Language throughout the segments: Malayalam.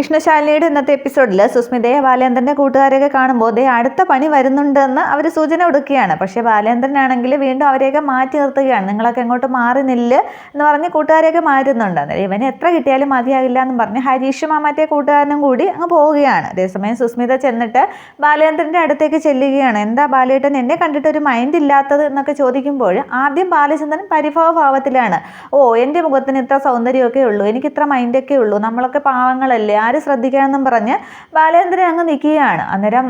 വിഷ്ണുശാലിനിയുടെ ഇന്നത്തെ എപ്പിസോഡിൽ സുസ്മിതയെ ബാലേന്ദ്രന്റെ കൂട്ടുകാരെയൊക്കെ കാണുമ്പോൾ ദേ അടുത്ത പണി വരുന്നുണ്ടെന്ന് അവർ സൂചന കൊടുക്കുകയാണ്. പക്ഷേ ബാലേന്ദ്രനാണെങ്കിൽ വീണ്ടും അവരെയൊക്കെ മാറ്റി നിർത്തുകയാണ്. നിങ്ങളൊക്കെ എങ്ങോട്ട് മാറി നില്ല് എന്ന് പറഞ്ഞ് കൂട്ടുകാരെയൊക്കെ മാറ്റുന്നുണ്ട്. ഇവന് എത്ര കിട്ടിയാലും മതിയാകില്ല എന്ന് പറഞ്ഞ് ഹരീഷ് ആ മറ്റേ കൂട്ടുകാരനും കൂടി അങ്ങ് പോവുകയാണ്. അതേസമയം സുസ്മിത ചെന്നിട്ട് ബാലേന്ദ്രന്റെ അടുത്തേക്ക് ചെല്ലുകയാണ്. എന്താ ബാലേട്ടൻ എന്നെ കണ്ടിട്ട് ഒരു മൈൻഡ് ഇല്ലാത്തത് എന്നൊക്കെ ചോദിക്കുമ്പോൾ ആദ്യം ബാലചന്ദ്രൻ പരിഭവ ഭാവത്തിലാണ്. ഓ എന്റെ മുഖത്തിന് ഇത്ര സൗന്ദര്യമൊക്കെ ഉള്ളൂ. എനിക്ക് ഇത്ര മൈൻഡൊക്കെ ഉള്ളൂ. നമ്മളൊക്കെ പാവങ്ങളല്ലേ. ആര് ശ്രദ്ധിക്കണമെന്നും പറഞ്ഞ് ബാലേന്ദ്രൻ അങ്ങ് നിൽക്കുകയാണ് അന്നേരം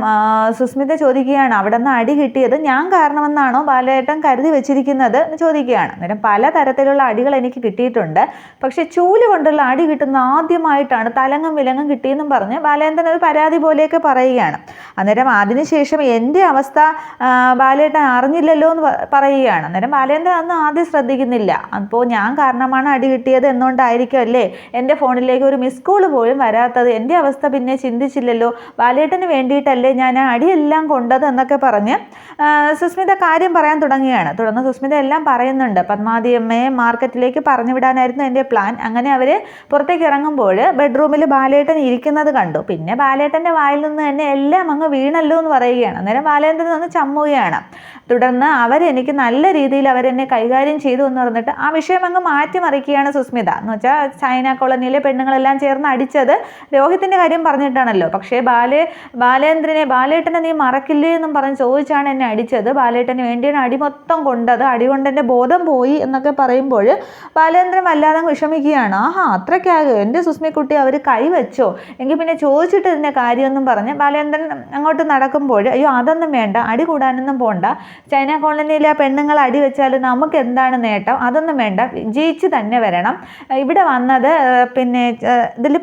സുസ്മിത ചോദിക്കുകയാണ് അവിടെ നിന്ന് അടി കിട്ടിയത് ഞാൻ കാരണമെന്നാണോ ബാലേട്ടൻ കരുതി വെച്ചിരിക്കുന്നത്? എന്ന് ചോദിക്കുകയാണ്. അന്നേരം പല തരത്തിലുള്ള അടികൾ എനിക്ക് കിട്ടിയിട്ടുണ്ട്. പക്ഷേ ചൂൽ കൊണ്ടുള്ള അടി കിട്ടുന്ന ആദ്യമായിട്ടാണ് തലങ്ങും വിലങ്ങും കിട്ടിയെന്നും പറഞ്ഞ് ബാലേന്ദ്രൻ ഒരു പരാതി പോലെയൊക്കെ പറയുകയാണ്. അന്നേരം അതിനുശേഷം എന്റെ അവസ്ഥ ബാലേട്ടൻ അറിഞ്ഞില്ലല്ലോ എന്ന് പറയുകയാണ്. അന്നേരം ബാലേന്ദ്രൻ അന്ന് ആദ്യം ശ്രദ്ധിക്കുന്നില്ല. അപ്പോൾ ഞാൻ കാരണമാണ് അടി കിട്ടിയത് എന്നുകൊണ്ടായിരിക്കും അല്ലേ? എന്റെ ഫോണിലേക്ക് ഒരു മിസ് കോൾ പോലും വരാത്തത്? എന്റെ അവസ്ഥ പിന്നെ ചിന്തിച്ചില്ലല്ലോ. ബാലേട്ടന് വേണ്ടിയിട്ടല്ലേ ഞാൻ ആ അടിയെല്ലാം കൊണ്ടത് എന്നൊക്കെ പറഞ്ഞ് സുസ്മിത കാര്യം പറയാൻ തുടങ്ങുകയാണ്. തുടർന്ന് സുസ്മിത എല്ലാം പറയുന്നുണ്ട്. പത്മാതിയമ്മയെ മാർക്കറ്റിലേക്ക് പറഞ്ഞു വിടാനായിരുന്നു എന്റെ പ്ലാൻ. അങ്ങനെ അവർ പുറത്തേക്ക് ഇറങ്ങുമ്പോൾ ബെഡ്റൂമിൽ ബാലേട്ടൻ ഇരിക്കുന്നത് കണ്ടു. പിന്നെ ബാലേട്ടന്റെ വായിൽ നിന്ന് തന്നെ എല്ലാം അങ്ങ് വീണല്ലോ എന്ന് പറയുകയാണ്. അന്നേരം ബാലേട്ടൻ ഒന്ന് ചമ്മുകയാണ്. തുടർന്ന് അവരെനിക്ക് നല്ല രീതിയിൽ അവരെന്നെ കൈകാര്യം ചെയ്തു എന്ന് പറഞ്ഞിട്ട് ആ വിഷയം അങ്ങ് മാറ്റിമറിക്കുകയാണ് സുസ്മിത. എന്ന് വെച്ചാൽ ചൈന കോളനിയിലെ പെണ്ണുങ്ങളെല്ലാം ചേർന്ന് അടിച്ചത് രോഹിത്തിന്റെ കാര്യം പറഞ്ഞിട്ടാണല്ലോ. പക്ഷേ ബാലേ ബാലേന്ദ്രനെ ബാലേട്ടനെ നീ മറക്കില്ലേ എന്നും പറഞ്ഞ് ചോദിച്ചാണ് എന്നെ അടിച്ചത്. ബാലേട്ടന് വേണ്ടിയാണ് അടി മൊത്തം കൊണ്ടത്. അടി കൊണ്ട് ബോധം പോയി എന്നൊക്കെ പറയുമ്പോൾ ബാലേന്ദ്രൻ വല്ലാതെ വിഷമിക്കുകയാണ്. ആഹാ അത്രയ്ക്കാകും? എന്റെ സുസ്മിക്കുട്ടി അവർ കൈവച്ചോ എങ്കിൽ പിന്നെ ചോദിച്ചിട്ട് ഇതിന്റെ കാര്യമൊന്നും പറഞ്ഞ് ബാലേന്ദ്രൻ അങ്ങോട്ട് നടക്കുമ്പോൾ അയ്യോ അതൊന്നും വേണ്ട. അടി കൂടാനൊന്നും പോണ്ട. ചൈന കോളനിയിലെ ആ പെണ്ണുങ്ങൾ അടി വെച്ചാൽ നമുക്ക് എന്താണ് നേട്ടം? അതൊന്നും വേണ്ട. ജയിച്ച് തന്നെ വരണം. ഇവിടെ വന്നത് പിന്നെ ഇതിൽ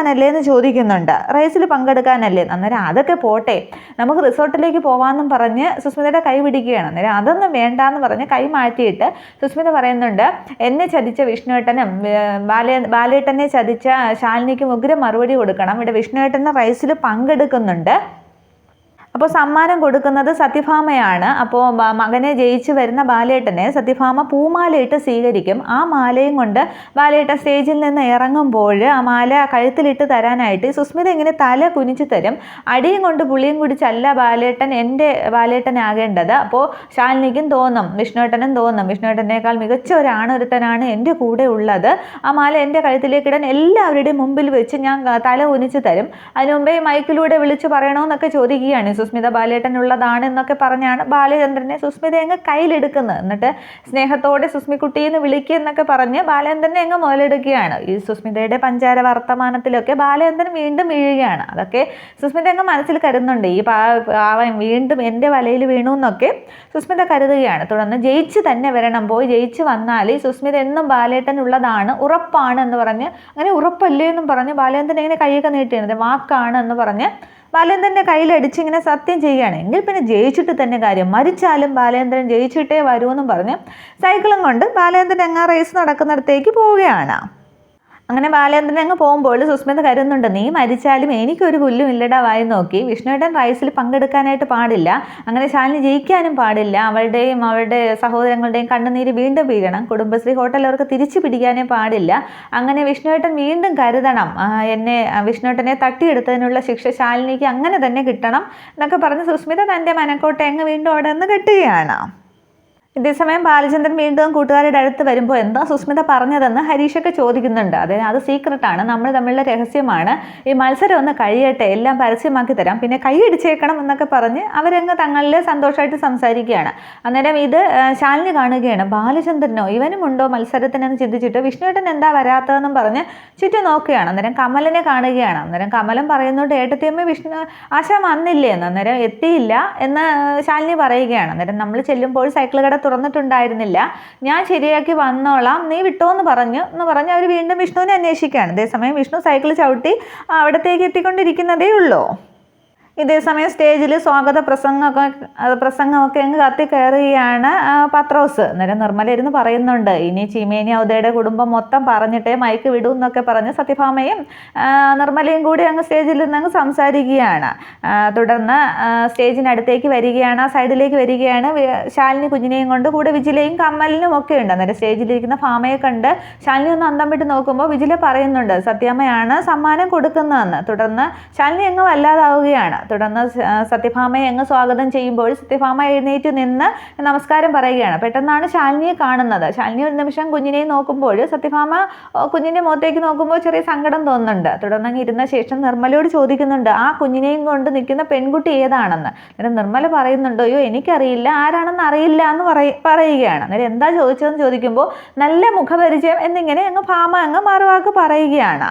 പങ്കെടുക്കാനല്ലേ എന്ന് ചോദിക്കുന്നുണ്ട്. റേസിൽ പങ്കെടുക്കാനല്ലേ? അന്നേരം അതൊക്കെ പോട്ടെ. നമുക്ക് റിസോർട്ടിലേക്ക് പോകാമെന്നും പറഞ്ഞ് സുസ്മിതയുടെ കൈ പിടിക്കുകയാണ്. അന്നേരം അതൊന്നും വേണ്ട എന്ന് പറഞ്ഞ് കൈ മാറ്റിയിട്ട് സുസ്മിത പറയുന്നുണ്ട് എന്നെ ചതിച്ച വിഷ്ണുവേട്ടനും ബാലേ ബാലേട്ടനെ ചതിച്ച ശാലിനിക്കും ഉഗ്രം മറുപടി കൊടുക്കണം. ഇവിടെ വിഷ്ണുവേട്ടൻ റൈസിൽ പങ്കെടുക്കുന്നുണ്ട്. അപ്പോൾ സമ്മാനം കൊടുക്കുന്നത് സത്യഭാമയാണ്. അപ്പോൾ മകനെ ജയിച്ച് വരുന്ന ബാലേട്ടനെ സത്യഭാമ പൂമാലയിട്ട് സ്വീകരിക്കും. ആ മാലയും കൊണ്ട് ബാലേട്ടൻ സ്റ്റേജിൽ നിന്ന് ഇറങ്ങുമ്പോൾ ആ മാല കഴുത്തിലിട്ട് തരാനായിട്ട് സുസ്മിത ഇങ്ങനെ തല കുനിച്ചു തരും. അടിയും കൊണ്ട് പുളിയും കുടിച്ചല്ല ബാലേട്ടൻ എന്റെ ബാലേട്ടനാകേണ്ടത്. അപ്പോൾ ശാലിനിക്കും തോന്നും വിഷ്ണുവേട്ടനും തോന്നും വിഷ്ണുവേട്ടനേക്കാൾ മികച്ച ഒരാണൊരുത്തനാണ് എന്റെ കൂടെ ഉള്ളത്. ആ മാല എന്റെ കഴുത്തിലേക്ക് ഇടാൻ എല്ലാവരുടെയും മുമ്പിൽ വെച്ച് ഞാൻ തല കുനിച്ചു തരും. അതിനു മുമ്പേ മൈക്കിലൂടെ വിളിച്ചു പറയണമെന്നൊക്കെ ചോദിക്കുകയാണ് ബാലേട്ടനുള്ളതാണ് എന്നൊക്കെ പറഞ്ഞാണ് ബാലചന്ദ്രനെ സുസ്മിത അങ്ങ് കയ്യിലെടുക്കുന്നത്. എന്നിട്ട് സ്നേഹത്തോടെ സുസ്മിക്കുട്ടി എന്ന് വിളിക്കുക എന്നൊക്കെ പറഞ്ഞ് ബാലചന്ദ്രനെ അങ്ങ് മുതലെടുക്കുകയാണ്. ഈ സുസ്മിതയുടെ പഞ്ചാര വർത്തമാനത്തിലൊക്കെ ബാലചന്ദ്രൻ വീണ്ടും വീഴുകയാണ്. അതൊക്കെ സുസ്മിത അങ്ങ് മനസ്സിൽ കരുതുന്നുണ്ട്. ഈ പാ പാവൻ വീണ്ടും എന്റെ വലയിൽ വീണു എന്നൊക്കെ സുസ്മിത കരുതുകയാണ്. തുടർന്ന് ജയിച്ച് തന്നെ വരണം. പോയി ജയിച്ച് വന്നാൽ സുസ്മിത എന്നും ബാലേട്ടനുള്ളതാണ് ഉറപ്പാണ് എന്ന് പറഞ്ഞ് അങ്ങനെ ഉറപ്പല്ലേ എന്നും പറഞ്ഞ് ബാലേന്ദ്രൻ ഇങ്ങനെ കൈയൊക്കെ നീട്ടിയിരുന്നത് വാക്കാണ് എന്ന് പറഞ്ഞ് ബാലേന്ദ്രന്റെ കയ്യിലടിച്ച് ഇങ്ങനെ സത്യം ചെയ്യുകയാണ് എങ്കിൽ പിന്നെ ജയിച്ചിട്ട് തന്നെ കാര്യം. മരിച്ചാലും ബാലേന്ദ്രൻ ജയിച്ചിട്ടേ വരുമെന്നും പറഞ്ഞ് സൈക്കിളും കൊണ്ട് ബാലേന്ദ്രൻ അങ്ങ് റേസ് നടക്കുന്നിടത്തേക്ക് പോവുകയാണ്. അങ്ങനെ ബാലേന്ദ്രൻ അങ്ങ് പോകുമ്പോൾ സുസ്മിത കരുതുന്നുണ്ട് നീ മരിച്ചാലും എനിക്കൊരു പുല്ലും ഇല്ലടാ വായി നോക്കി. വിഷ്ണുവേട്ടൻ റൈസിൽ പങ്കെടുക്കാനായിട്ട് പാടില്ല. അങ്ങനെ ശാലിനി ജയിക്കാനും പാടില്ല. അവളുടെയും അവളുടെ സഹോദരങ്ങളുടെയും കണ്ണുനീര് വീണ്ടും വീഴണം. കുടുംബശ്രീ ഹോട്ടൽ അവർക്ക് തിരിച്ചു പിടിക്കാനേ പാടില്ല. അങ്ങനെ വിഷ്ണുവേട്ടൻ വീണ്ടും കരുതണം. എന്നെ വിഷ്ണുവേട്ടനെ തട്ടിയെടുത്തതിനുള്ള ശിക്ഷ ശാലിനിക്ക് അങ്ങനെ തന്നെ കിട്ടണം എന്നൊക്കെ പറഞ്ഞ് സുസ്മിത തന്റെ മനക്കോട്ടെ അങ്ങ് വീണ്ടും അവിടെ നിന്ന് കെട്ടുകയാണ്. ഇതേസമയം ബാലചന്ദ്രൻ വീണ്ടും കൂട്ടുകാരുടെ അടുത്ത് വരുമ്പോൾ എന്താ സുസ്മിത പറഞ്ഞതെന്ന് ഹരീഷൊക്കെ ചോദിക്കുന്നുണ്ട്. അതായത് അത് സീക്രട്ടാണ് നമ്മൾ തമ്മിലുള്ള രഹസ്യമാണ്. ഈ മത്സരം ഒന്ന് കഴിയട്ടെ എല്ലാം പരസ്യമാക്കി തരാം. പിന്നെ കൈയടിച്ചേക്കണം എന്നൊക്കെ പറഞ്ഞ് അവരങ്ങ് തങ്ങളിൽ സന്തോഷമായിട്ട് സംസാരിക്കുകയാണ്. അന്നേരം ഇത് ശാലിനി കാണുകയാണ്. ബാലചന്ദ്രനോ ഇവനും ഉണ്ടോ മത്സരത്തിനെന്ന് ചിന്തിച്ചിട്ട് വിഷ്ണുവേട്ടൻ എന്താ വരാത്തതെന്നും പറഞ്ഞ് ചുറ്റും നോക്കുകയാണ്. അന്നേരം കമലിനെ കാണുകയാണ്. അന്നേരം കമലം പറയുന്നുണ്ട് ഏട്ടത്തിയമ്മ വിഷ്ണു ആശ വന്നില്ലേ? എന്ന്. അന്നേരം എത്തിയില്ല എന്ന് ശാലിനി പറയുകയാണ്. അന്നേരം നമ്മൾ ചെല്ലുമ്പോൾ സൈക്കിൾ കട തുറന്നിട്ടുണ്ടായിരുന്നില്ല. ഞാൻ ശരിയാക്കി വന്നോളാം നീ വിട്ടോ എന്ന് പറഞ്ഞു എന്ന് പറഞ്ഞ് അവർ വീണ്ടും വിഷ്ണുവിനെ അന്വേഷിക്കുകയാണ്. അതേസമയം വിഷ്ണു സൈക്കിൾ ചവിട്ടി അവിടത്തേക്ക് എത്തിക്കൊണ്ടിരിക്കുന്നതേ ഉള്ളൂ. ഇതേസമയം സ്റ്റേജിൽ സ്വാഗത പ്രസംഗമൊക്കെ പ്രസംഗമൊക്കെ അങ്ങ് കത്തി കയറുകയാണ് പത്രോസ്. അന്നേരം നിർമ്മല ഇരുന്ന് പറയുന്നുണ്ട് ഇനി ചീമേനി ഔദയുടെ കുടുംബം മൊത്തം പറഞ്ഞിട്ടേ മയക്ക് വിടൂ എന്നൊക്കെ പറഞ്ഞ് സത്യഭാമയും നിർമ്മലയും കൂടി അങ്ങ് സ്റ്റേജിൽ നിന്ന് അങ്ങ് സംസാരിക്കുകയാണ്. തുടർന്ന് സ്റ്റേജിനടുത്തേക്ക് വരികയാണ് ആ സൈഡിലേക്ക് വരികയാണ് ശാലിനി കുഞ്ഞിനെയും കൊണ്ട് കൂടെ വിജിലയും കമ്മലിനും ഒക്കെ ഉണ്ട്. അന്നേരം സ്റ്റേജിലിരിക്കുന്ന ഭാമയെ കണ്ട് ശാലിനി ഒന്ന് അന്തം വിട്ട് നോക്കുമ്പോൾ വിജില പറയുന്നുണ്ട് സത്യാമ്മയാണ് സമ്മാനം കൊടുക്കുന്നതെന്ന്. തുടർന്ന് ശാലിനി അങ്ങ് വല്ലാതാവുകയാണ്. തുടർന്ന് സത്യഭാമയെ അങ്ങ് സ്വാഗതം ചെയ്യുമ്പോൾ സത്യഭാമ എഴുന്നേറ്റ് നിന്ന് നമസ്കാരം പറയുകയാണ്. പെട്ടെന്നാണ് ശാലിനിയെ കാണുന്നത്. ശാലിനി ഒരു നിമിഷം കുഞ്ഞിനെ നോക്കുമ്പോൾ സത്യഭാമ കുഞ്ഞിന്റെ മുഖത്തേക്ക് നോക്കുമ്പോൾ ചെറിയ സങ്കടം തോന്നുന്നുണ്ട്. തുടർന്ന് അങ്ങ് ഇരുന്ന ശേഷം നിർമ്മലയോട് ചോദിക്കുന്നുണ്ട് ആ കുഞ്ഞിനെയും കൊണ്ട് നിൽക്കുന്ന പെൺകുട്ടി ഏതാണെന്ന്? അന്നേരം നിർമ്മല പറയുന്നുണ്ട് അയ്യോ എനിക്കറിയില്ല. ആരാണെന്ന് അറിയില്ല എന്ന് പറയ പറയുകയാണ്. അന്നേരം എന്താ ചോദിച്ചതെന്ന് ചോദിക്കുമ്പോൾ നല്ല മുഖപരിചയം എന്നിങ്ങനെ അങ്ങ് ഭാമ അങ്ങ് മറുവാക്ക് പറയുകയാണ്.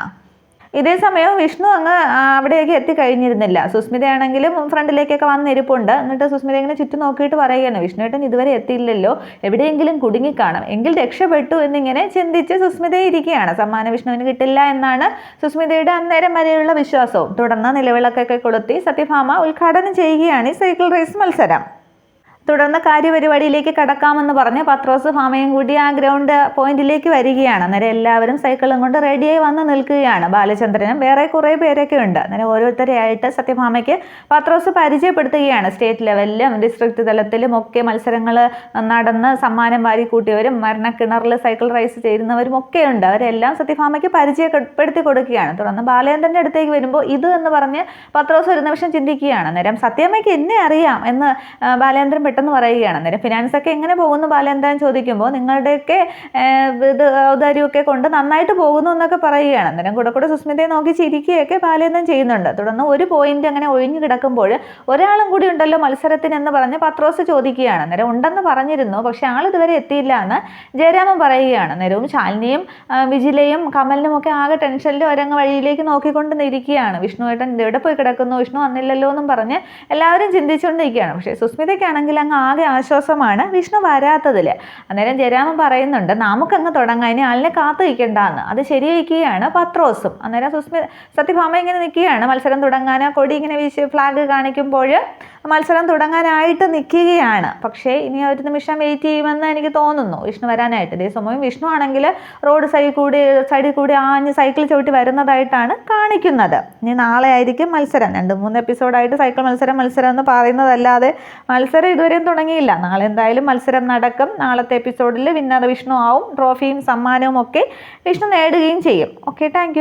ഇതേ സമയം വിഷ്ണു അങ്ങ് അവിടെയൊക്കെ എത്തിക്കഴിഞ്ഞിരുന്നില്ല. സുസ്മിതയാണെങ്കിലും ഫ്രണ്ടിലേക്കൊക്കെ വന്നിരിപ്പുണ്ട്. എന്നിട്ട് സുസ്മിത ഇങ്ങനെ ചുറ്റും നോക്കിയിട്ട് പറയുകയാണ് വിഷ്ണുവേട്ടൻ ഇതുവരെ എത്തിയില്ലല്ലോ. എവിടെയെങ്കിലും കുടുങ്ങിക്കാണും. എങ്കിൽ രക്ഷപ്പെട്ടു എന്നിങ്ങനെ ചിന്തിച്ച് സുസ്മിത ഇരിക്കുകയാണ്. സമ്മാനം വിഷ്ണുവിന് കിട്ടില്ല എന്നാണ് സുസ്മിതയുടെ അന്നേരം വരെയുള്ള വിശ്വാസവും. തുടർന്ന് നിലവിളക്കൊക്കെ കൊളുത്തി സത്യഭാമ ഉദ്ഘാടനം ചെയ്യുകയാണ് ഈ സൈക്കിൾ റേസ് മത്സരം. തുടർന്ന് കാര്യപരിപാടിയിലേക്ക് കടക്കാമെന്ന് പറഞ്ഞ് പത്രോസ് ഫാമയും കൂടി ആ ഗ്രൗണ്ട് പോയിന്റിലേക്ക് വരികയാണ്. അന്നേരം എല്ലാവരും സൈക്കിളും കൊണ്ട് റെഡിയായി വന്ന് നിൽക്കുകയാണ്. ബാലചന്ദ്രനും വേറെ കുറേ പേരൊക്കെ ഉണ്ട്. അന്നേരം ഓരോരുത്തരെയായിട്ട് സത്യഭാമയ്ക്ക് പത്രോസ് പരിചയപ്പെടുത്തുകയാണ്. സ്റ്റേറ്റ് ലെവലിലും ഡിസ്ട്രിക്ട് തലത്തിലും ഒക്കെ മത്സരങ്ങൾ നടന്ന് സമ്മാനം വാരി കൂട്ടിയവരും മരണക്കിണറിൽ സൈക്കിൾ റൈസ് ചെയ്യുന്നവരും ഒക്കെ ഉണ്ട്. അവരെല്ലാം സത്യഭാമയ്ക്ക് പരിചയപ്പെടുത്തി കൊടുക്കുകയാണ്. തുടർന്ന് ബാലേന്ദ്രന്റെ അടുത്തേക്ക് വരുമ്പോൾ ഇത് എന്ന് പറഞ്ഞ് പത്രോസ് ഒരു നിമിഷം ചിന്തിക്കുകയാണ്. അന്നേരം സത്യമ്മയ്ക്ക് എന്നെ അറിയാം എന്ന് ബാലേന്ദ്രൻ പെട്ടെന്ന് പറയുകയാണ്. അന്നേരം ഫിനാൻസ് ഒക്കെ എങ്ങനെ പോകുന്നു ബാലേന്ദ്രൻ ചോദിക്കുമ്പോൾ നിങ്ങളുടെയൊക്കെ ഇത് ഔദാര്യമൊക്കെ കൊണ്ട് നന്നായിട്ട് പോകുന്നു എന്നൊക്കെ പറയുകയാണ്. അന്നേരം കൂടെ കൂടെ സുസ്മിതയെ നോക്കി ചിരിക്കുകയൊക്കെ ബാലേന്ദ്രൻ ചെയ്യുന്നുണ്ട്. തുടർന്ന് ഒരു പോയിന്റ് അങ്ങനെ ഒഴിഞ്ഞു കിടക്കുമ്പോൾ ഒരാളും കൂടി ഉണ്ടല്ലോ മത്സരത്തിന് എന്ന് പറഞ്ഞ് പത്രോസ് ചോദിക്കുകയാണ്. അന്നേരം ഉണ്ടെന്ന് പറഞ്ഞിരുന്നു പക്ഷെ ആൾ ഇതുവരെ എത്തിയില്ല എന്ന് ജയരാമൻ പറയുകയാണ്. അന്നേരവും ശാലിനിയും വിജിലയും കമലിനും ഒക്കെ ആകെ ടെൻഷനിൽ ഒരങ്ങ് വഴിയിലേക്ക് നോക്കിക്കൊണ്ട് വിഷ്ണു ഏട്ടൻ എവിടെ പോയി കിടക്കുന്നു? വിഷ്ണു വന്നില്ലല്ലോ എന്നും പറഞ്ഞ് എല്ലാവരും ചിന്തിച്ചുകൊണ്ടിരിക്കുകയാണ്. പക്ഷേ സുസ്മിതയ്ക്കാണെങ്കിൽ അങ്ങ് ആകെ ആശ്വാസമാണ്. വിഷ്ണു വരാത്തതിൽ അന്നേരം ജയരാമൻ പറയുന്നുണ്ട് നമുക്കങ്ങ് തുടങ്ങാൻ ആളിനെ കാത്തു നിൽക്കണ്ടെന്ന്. അത് ശരിവയ്ക്കുകയാണ് പത്രോസും. അന്നേരം സുസ്മി സത്യഭാമ ഇങ്ങനെ നിൽക്കുകയാണ് മത്സരം തുടങ്ങാൻ. കൊടി ഇങ്ങനെ വീശി ഫ്ലാഗ് കാണിക്കുമ്പോൾ മത്സരം തുടങ്ങാനായിട്ട് നിൽക്കുകയാണ്. പക്ഷേ ഇനി ഒരു നിമിഷം വെയിറ്റ് ചെയ്യുമെന്ന് എനിക്ക് തോന്നുന്നു. വിഷ്ണു വരാനായിട്ട്. ഇതേ സമയം വിഷ്ണു ആണെങ്കിൽ റോഡ് സൈഡിൽ കൂടി സൈഡിൽ കൂടി ആഞ്ഞ് സൈക്കിൾ ചവിട്ടി വരുന്നതായിട്ടാണ് കാണിക്കുന്നത്. ഇനി നാളെ ആയിരിക്കും മത്സരം. രണ്ട് മൂന്ന് എപ്പിസോഡായിട്ട് സൈക്കിൾ മത്സരം മത്സരം എന്ന് പറയുന്നതല്ലാതെ മത്സരം ഇതുവരെയും തുടങ്ങിയില്ല. നാളെ എന്തായാലും മത്സരം നടക്കും. നാളത്തെ എപ്പിസോഡിൽ വിന്നർ വിഷ്ണു ആവും ട്രോഫിയും സമ്മാനവും ഒക്കെ വിഷ്ണു നേടുകയും ചെയ്യും. Okay thank